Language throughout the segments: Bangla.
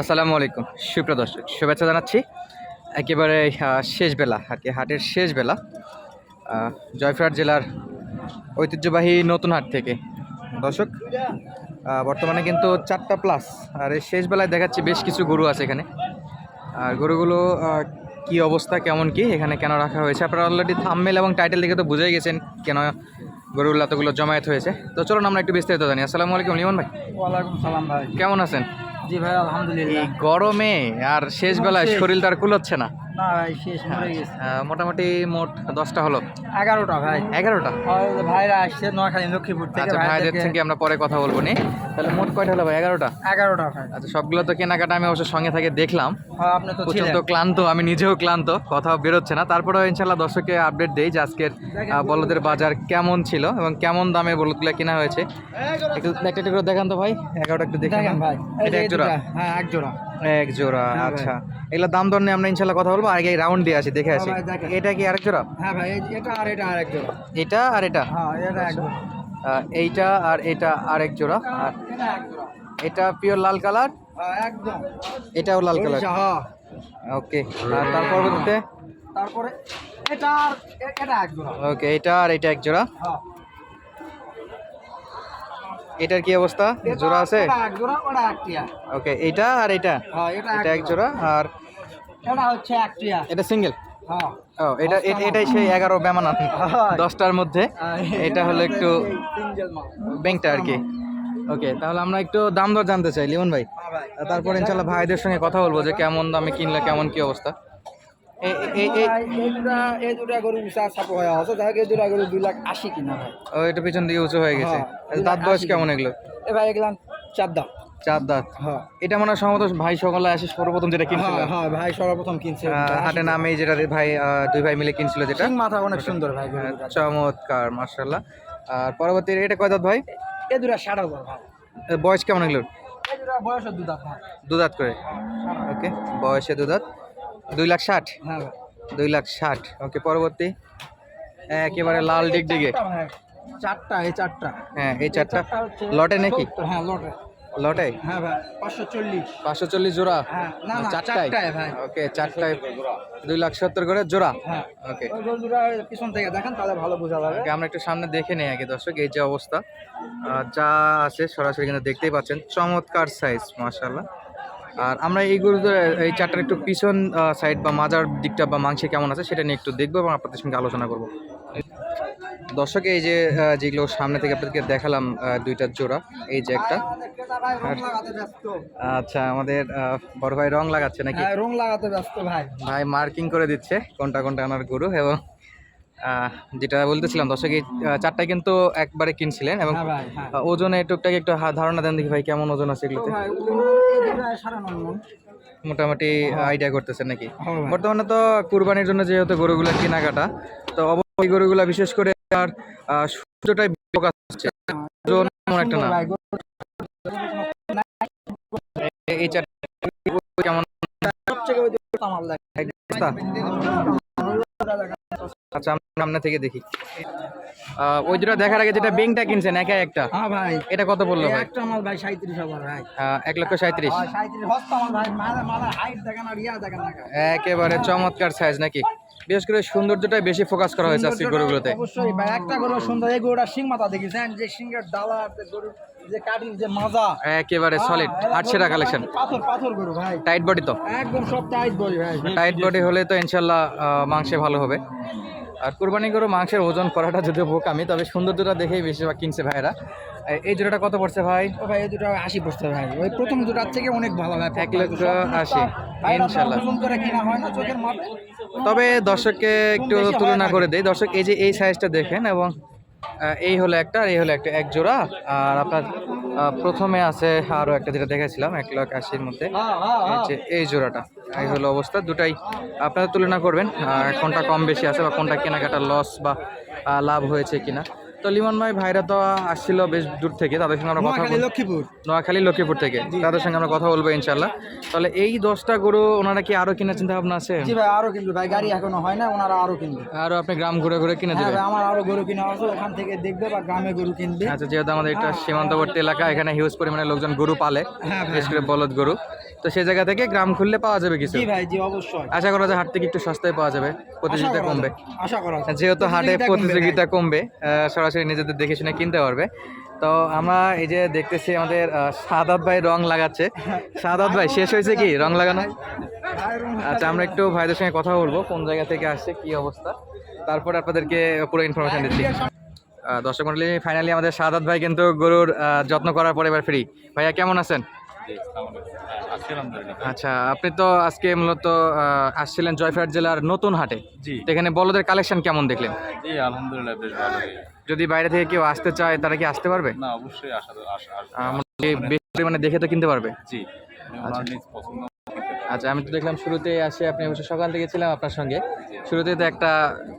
আসসালামু আলাইকুম। সুপ্রিয় দর্শক শুভেচ্ছা জানাচ্ছি। একেবারে শেষ বেলা আর কি হাটের শেষ বেলা। জয়ফ্রাট জেলার ঐতিহ্যবাহী নতুন হাট থেকে। দর্শক বর্তমানে কিন্তু চারটা প্লাস আর এই শেষ বেলায় দেখাচ্ছি বেশ কিছু গরু আছে এখানে। আর গরুগুলো কি অবস্থা কেমন কি এখানে কেন রাখা হয়েছে? আপনারা অলরেডি থামমেল এবং টাইটেল দেখে তো বুঝেই গেছেন কেন গরুগুলো এতগুলো জমায়েত হয়েছে। তো চলুন আমরা একটু বিস্তারিত জানি। আসসালামু আলাইকুম লিমন ভাই। ওয়ালাইকুম সালাম ভাই। কেমন আছেন? জি ভাই আলহামদুলিল্লাহ। এই গরমে আর শেষ বেলায় শরীরটা আর কুলাচ্ছে না। না ভাই শেষ মরে গেছে। মোটামুটি মোট দশটা হলো? এগারোটা ভাই। এগারোটা? ভাইরা আসছে নোয়াখালী লক্ষ্মীপুর থেকে আচ্ছা ভাইদের থেকে আমরা পরে কথা বলব নি। তাহলে মোট কয়টা হলো ভাই? এগারোটা? এগারোটা ভাই। আচ্ছা সবগুলো তো কেনাকাটা আমি অবশ্য সঙ্গে থেকে দেখলাম। হ্যাঁ আপনি তো প্রচণ্ড ক্লান্ত আমি নিজেও ক্লান্ত কথাও বেরোচ্ছে না। তারপরেও ইনশাল্লাহ দর্শককে আপডেট দেই যে আজকের বলদের বাজার কেমন ছিল এবং কেমন দামে বলদগুলো কেনা হয়েছে। একটু একটা করে দেখান তো ভাই। এগারোটা একটু দেখেন ভাই। এটা এক জোড়া? হ্যাঁ এক জোড়া। এক জোড়া হ্যাঁ আচ্ছা। এগুলো দাম দর নিয়ে আমরা ইনশাল্লাহ কথা বলব আগে রাউন্ড দিয়ে আসি দেখে আসি। হ্যাঁ দেখেন। এটা কি আরেক জোড়া? হ্যাঁ ভাই এটা আর এটা আর এক জোড়া। এটা আর এটা? হ্যাঁ এটা এক জোড়া। এইটা আর এটা আরেক জোড়া। আর এটা এক জোড়া। এটা পিওর লাল কালার হ্যাঁ একদম। এটাও লাল কালার হ্যাঁ ওকে আর তার পরবর্তীতে? তারপরে এটা আর এটা এক জোড়া। ওকে এটা আর এটা এক জোড়া। হ্যাঁ। এটার কি অবস্থা? জোড়া আছে? ওকে এটা আর এটা? হ্যাঁ এটা এক জোড়া আর এটা হচ্ছে এক টিয়া। এটা সিঙ্গেল? হ্যাঁ। ও এটা এটাই সেই এগারো বেমানা হ্যাঁ। দশটার মধ্যে। এটা হলো একটু ব্যাংকটা আর কি। ওকে তাহলে আমরা একটু দাম দর জানতে চাই লিমন ভাই। হ্যাঁ ভাই। তারপর ইনশাল্লাহ ভাইদের সঙ্গে কথা বলব যে কেমন দামে কিনলে কেমন কি অবস্থা। এই এই এই ভাই, এই দুটা গরু বিচার ছাপ হয়ে আছে যাই এই দুটা গরু দুই লাখ আশি কিনা ভাই ও এটা পিছন দিকে উঁচু হয়ে গেছে। হ্যাঁ, দাঁত বয়স কেমন এগুলো এ ভাই চার চার দাঁত। হ্যাঁ এটা মনে হয় সম্ভবত ভাই সকলে আসে সর্বপ্রথম যেটা কিনছিল। হ্যাঁ হ্যাঁ ভাই সর্বপ্রথম কিনছে আহ, হাটে নামে যেটা ভাই দুই ভাই মিলে কিনছিল যেটা। মাথা অনেক সুন্দর ভাই গরু চমৎকার মার্শাল্লাহ আর পরবর্তী এটা কয় দাঁত ভাই? দুটা ষাট ভাই। বয়স কেমন এগুলোর? বয়স দু দাঁত দু দাঁত করে। ওকে বয়সে দু দাঁত। দুই লাখ ষাট? হ্যাঁ। দুই লাখ ষাট। ওকে পরবর্তী? একেবারে লাল ডিগডিগে চারটা চারটা এই চারটা। হ্যাঁ এই চারটা। লটে নাকি? হ্যাঁ লটে। লটে? হ্যাঁ ভাই পাঁচশো চল্লিশ। পাঁচশো চল্লিশ জোড়া? হ্যাঁ চারটায়? ভাই। ওকে চারটায় দুই লাখ সত্তর করে জোড়া? হ্যাঁ। ওকে ওই গরু দুটা পিছন থেকে দেখেন তাহলে ভালো বোঝা যাবে। ওকে, আমরা একটু সামনে দেখে নেই আগে দর্শক এই যে অবস্থা। যা আছে সরাসরি কিন্তু দেখতেই পাচ্ছেন। চমৎকার সাইজ মাশাল্লাহ আর আমরা এই গরু এই চারটার একটু পিছন সাইড বা মাজার দিকটা বা মাংসে কেমন আছে সেটা নিয়ে একটু দেখব এবং আপনাদের সঙ্গে আলোচনা করব। দর্শক এই যে যেগুলো সামনে থেকে আপনাদেরকে দেখালাম আহ, দুইটা জোড়া এই যে একটা। আচ্ছা আমাদের বড় ভাই রং লাগাচ্ছে নাকি? হ্যাঁ রং লাগাতে ব্যস্ত ভাই। ভাই মার্কিং করে দিচ্ছে কোনটা কোনটা আনার গরু এবং যেটা বলতেছিলাম দর্শক এই চারটায় কিন্তু একবারে কিনছিলেন এবং হ্যাঁ হ্যাঁ। ওজনে টুকটাক একটু ধারণা দেন দেখি ভাই কেমন ওজন আছে এগুলোতে? মণ। মোটামুটি আইডিয়া করতেছেন নাকি? হ্যাঁ বর্তমানে তো কুরবানির জন্য যেহেতু গরুগুলো কেনাকাটা তো অবশ্যই গরুগুলো বিশেষ করে আর সূর্যটাই ফোকাস হচ্ছে ওজন একটা না। এই চারটা কেমন সবচেয়ে ওই দুটো আমার লাগে। অবস্থা? আচ্ছা আমরা সামনে থেকে দেখি। ওই দুটো দেখার আগে যেটা বেংটা কিনছেন একা একটা? হ্যাঁ ভাই। এটা কত এই ভাই? একটা মাল ভাই সাঁত্রিশ হাজার ভাই। এক লক্ষ সাঁত্রিশ হয়, সাঁত্রিশ হস্ত আমার ভাই মালা মালা হাইট দেখেন আর ইয়া দেখেন না একেবারে চমৎকার সাইজ নাকি? বিশেষ করে সৌন্দর্যটাই বেশি ফোকাস করা হয়েছে গরুগুলোতে। অবশ্যই ভাই একটা গরু সুন্দর এই গরুটা সিং মাথা দেখেছেন যে সিংহের ডালা গরু যে কাটিং যে মাজা। একেবারে সলিড হ্যাঁ, আট সেরা কালেকশন পাথর পাথর গরু ভাই। টাইট বডি তো? একদম সব টাইট বডি ভাই। টাইট বডি হলে তো ইনশাল্লাহ আহ, মাংসে ভালো হবে। আর কুরবানি গরু মাংসের ওজন করাটা যদিও বোকামি তবে সৌন্দর্যটা দেখেই বেশিরভাগ কিনছে ভাইরা এই জোড়াটা কত পড়ছে ভাই? ও ভাই এই দুটো আশি পড়ছে ভাই। ওই প্রথম দুটার থেকে অনেক ভালো ভাই এক লক্ষ আশি, ইনশাল্লাহ। তবে দর্শককে একটু তুলনা করে দেই। দর্শক এই যে এই সাইজটা দেখেন এবং এই হলো একটা আর এই হলো একটা এক জোড়া। আর আপনার প্রথমে আছে আরও একটা যেটা দেখেছিলাম, এক লাখ আশির মধ্যে। এই জোড়াটা, এই হলো অবস্থা। দুটাই আপনারা তুলনা করবেন কোনটা কম বেশি আছে বা কোনটা কেনাকাটা লস বা লাভ হয়েছে কিনা। তো লিমন ভাই ভাইরা তো আসছিল বেশ দূর থেকে তাদের সঙ্গে আমরা কথা লক্ষ্মীপুর। নোয়াখালী লক্ষ্মীপুর থেকে। তাদের সঙ্গে আমরা কথা বলব ইনশাল্লাহ তাহলে এই দশটা গরু ওনারা কি আরও কেনার চিন্তা ভাবনা আছে? জি ভাই আরও কিনবে। ভাই গাড়ি এখনও হয় না ওনারা আরও কিনবে। আরও আপনি গ্রাম ঘুরে ঘুরে কিনে হ্যাঁ দেবেন আমার আরও গরু কিনা আছে ওখান থেকে দেখবে বা গ্রামে গরু কিনবে। আচ্ছা যেহেতু আমাদের একটা সীমান্তবর্তী এলাকা এখানে হিউজ পরিমাণে লোকজন গরু পালে হ্যাঁ বিশেষ করে বলদ গরু। তো সেই জায়গা থেকে গ্রাম খুললে পাওয়া যাবে কিছু? জি ভাই জি অবশ্যই। আশা করা যায় হাট থেকে একটু সস্তায় পাওয়া যাবে প্রতিযোগিতা কমবে। আশা করা যায়। যেহেতু হাটে প্রতিযোগিতা কমবে আহ, সরাসরি নিজেদের দেখে শুনে কিনতে পারবে। তো আমরা এই যে দেখতেছি আমাদের সাদাত ভাই রং লাগাচ্ছে। সাদাত ভাই শেষ হয়েছে কি রং লাগানো? আচ্ছা আমরা একটু ভাইদের সঙ্গে কথা বলব কোন জায়গা থেকে আসছে কি অবস্থা। তারপর আপনাদেরকে পুরো ইনফরমেশন দিচ্ছি। দর্শক মন্ডলী ফাইনালি আমাদের সাদাত ভাই কিন্তু গরুর যত্ন করার পরে এবার ফ্রি ভাইয়া কেমন আছেন? আচ্ছা আপনি তো আজকে মূলত আসছিলেন জয়ফাট জেলার নতুন হাটে। জি। এখানে বলদের কালেকশন কেমন দেখলেন? জি আলহামদুলিল্লাহ বেশ ভালোই। যদি বাইরে থেকে কেউ আসতে চায় তারা কি আসতে পারবে? না অবশ্যই বেশি পরিমাণে দেখে তো কিনতে পারবে। জি পারেন। আচ্ছা। আমি তো দেখলাম শুরুতে আসে আপনি অবশ্য সকাল থেকে ছিলাম আপনার সঙ্গে। শুরুতে তো একটা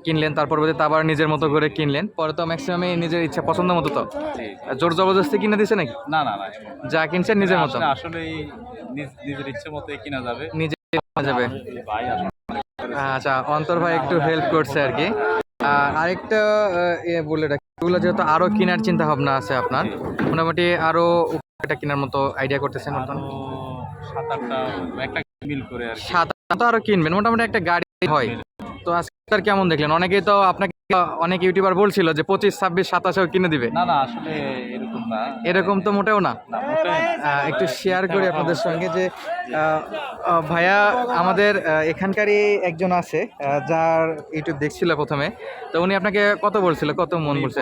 কিনলেন তারপর পরবর্তীতে আবার নিজের মতো করে কিনলেন। পরে তো ম্যাক্সিমামই নিজের ইচ্ছা পছন্দ মতো তো। জোর জবরদস্তি কিনে দিছে নাকি? না না না যা কিনছেন নিজের মতো আসলে নিজের ইচ্ছে মতোই কিনা যাবে। নিজে যাবে। আচ্ছা অন্তর ভাই একটু হেল্প করছে আর কি। আরেকটা বলে রাখি এগুলো যেহেতু আরও কেনার চিন্তা ভাবনা আছে আপনার মোটামুটি আরও একটা কেনার মতো আইডিয়া করতেছেন সাত আটটা একটা মিল করে আর সাত আট আরও কিনবেন মোটামুটি একটা গাড়ি হয়। তো আজকে তার কেমন দেখলেন? অনেকেই তো আপনাকে অনেক ইউটিউবার বলছিল যে পঁচিশ ছাব্বিশ সাতাশেও কিনে দিবে। না না আসলে এরকম তো মোটেও না। একটু শেয়ার করি আপনাদের সঙ্গে যে ভাইয়া আমাদের এখানকারই একজন আছে যার ইউটিউব দেখছিল প্রথমে। তো উনি আপনাকে কত বলছিল? কত মন বলছে?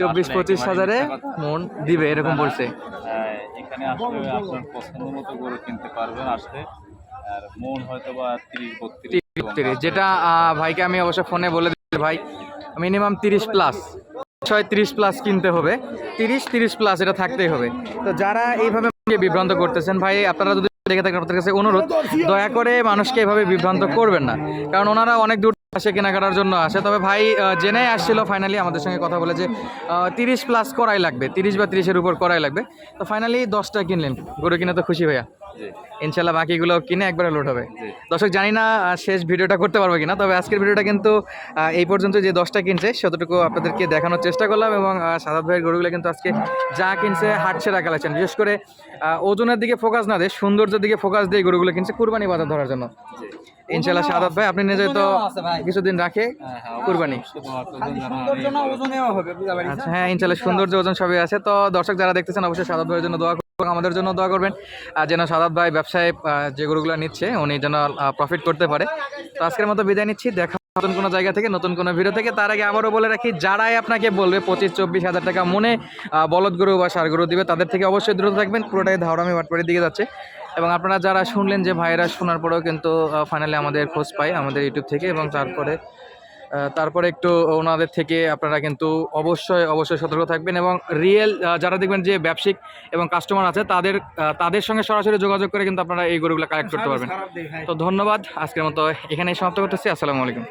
চব্বিশ পঁচিশ হাজার একেবারে হাজারে মন দিবে এরকম বলছে। হ্যাঁ, এখানে আসলে আপনার পছন্দ মতো গরু কিনতে পারবেন আসলে। আর মন হয়তো বা তিরিশ বত্রিশ যেটা ভাইকে আমি অবশ্য ফোনে বলে দিচ্ছি ভাই মিনিমাম তিরিশ প্লাস ছয় তিরিশ প্লাস কিনতে হবে। তিরিশ তিরিশ প্লাস এটা থাকতেই হবে। তো যারা এইভাবে বিভ্রান্ত করতেছেন, ভাই, আপনারা যদি দেখে থাকেন, আপনাদের কাছে অনুরোধ, দয়া করে মানুষকে এভাবে বিভ্রান্ত করবেন না। কারণ ওনারা অনেক দূর আসে কেনাকাটার জন্য আসে। তবে ভাই জেনে আসছিল ফাইনালি আমাদের সঙ্গে কথা বলে যে তিরিশ প্লাস করাই লাগবে। তিরিশ বা তিরিশের উপর করাই লাগবে। তো ফাইনালি দশটা কিনলেন। গরু কিনে তো খুশি ভাইয়া। ইনশাল্লাহ বাকিগুলো কিনে একবারে লোড হবে। দর্শক জানি না শেষ ভিডিওটা করতে পারব কিনা তবে আজকের ভিডিওটা কিন্তু এই পর্যন্ত যে দশটা কিনছে ততটুকু আপনাদেরকে দেখানোর চেষ্টা করলাম এবং সাদাত ভাইয়ের গরুগুলো কিন্তু আজকে যা কিনছে হাট সেরা কালেকশন। বিশেষ করে ওজনের দিকে ফোকাস না দেয় সৌন্দর্যের দিকে ফোকাস দিয়ে গরুগুলো কিনছে কুরবানি বাজার ধরার জন্য। ইনশাল্লাহ সাদাত ভাই আপনি নিজে তো। কিছুদিন রাখে হ্যাঁ, হ্যাঁ, কুরবানি। আচ্ছা হ্যাঁ ইনশাল্লাহ সৌন্দর্য ওজন সবই আছে। তো দর্শক যারা দেখতেছেন অবশ্যই সাদাত ভাইয়ের জন্য দোয়া এবং আমাদের জন্য দোয়া করবেন। আর যেন সাদাত ভাই ব্যবসায় আহ, যে গরুগুলো নিচ্ছে উনি যেন প্রফিট করতে পারে। তো আজকের মতো বিদায় নিচ্ছি দেখা নতুন কোনো জায়গা থেকে নতুন কোনো ভিডিও থেকে। তার আগে আবারও বলে রাখি যারাই আপনাকে বলবে পঁচিশ চব্বিশ হাজার টাকা মনে বলদ গরু বা সার গরু দিবে তাদের থেকে অবশ্যই দ্রুত থাকবেন। পুরোটাই ধাওড়ামি বাটপাড়ির দিকে যাচ্ছে। এবং আপনারা যারা শুনলেন যে ভাইরা শোনার পরেও কিন্তু ফাইনালি আমাদের খোঁজ পাই আমাদের ইউটিউব থেকে এবং তারপরে তারপরে একটু ওনাদের থেকে আপনারা কিন্তু অবশ্যই অবশ্যই সতর্ক থাকবেন এবং রিয়েল যারা দেখবেন যে ব্যবসায়িক এবং কাস্টমার আছে তাদের তাদের সঙ্গে সরাসরি যোগাযোগ করে কিন্তু আপনারা এই গরুগুলো কালেক্ট করতে পারবেন। তো ধন্যবাদ আজকের মতো এখানেই সমাপ্ত করতেছি আসসালামু আলাইকুম।